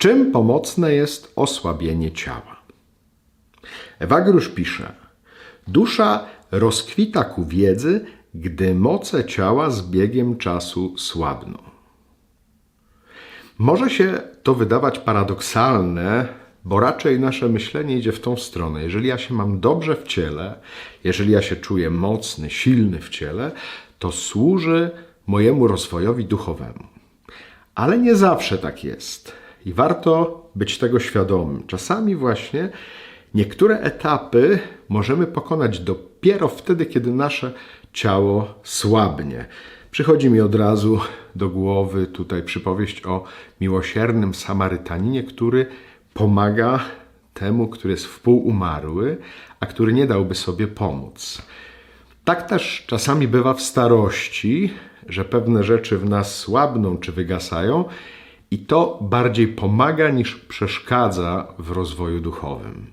czym pomocne jest osłabienie ciała? Ewagrusz pisze: Dusza rozkwita ku wiedzy, gdy moce ciała z biegiem czasu słabną. Może się to wydawać paradoksalne, bo raczej nasze myślenie idzie w tą stronę. Jeżeli ja się mam dobrze w ciele, jeżeli ja się czuję mocny, silny w ciele, to służy mojemu rozwojowi duchowemu. Ale nie zawsze tak jest. I warto być tego świadomym. Czasami właśnie niektóre etapy możemy pokonać dopiero wtedy, kiedy nasze ciało słabnie. Przychodzi mi od razu do głowy tutaj przypowieść o miłosiernym Samarytaninie, który pomaga temu, który jest wpółumarły, a który nie dałby sobie pomóc. Tak też czasami bywa w starości, że pewne rzeczy w nas słabną czy wygasają, i to bardziej pomaga niż przeszkadza w rozwoju duchowym.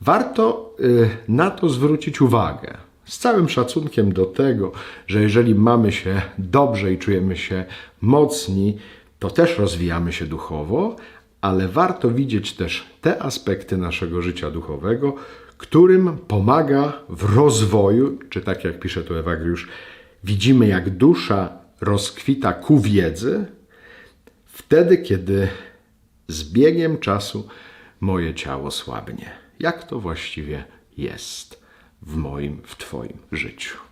Warto y, na to zwrócić uwagę. Z całym szacunkiem do tego, że jeżeli mamy się dobrze i czujemy się mocni, to też rozwijamy się duchowo, ale warto widzieć też te aspekty naszego życia duchowego, którym pomaga w rozwoju, czy tak jak pisze tu Ewagriusz, widzimy jak dusza rozkwita ku wiedzy, wtedy kiedy z biegiem czasu moje ciało słabnie. Jak to właściwie jest w moim, w Twoim życiu?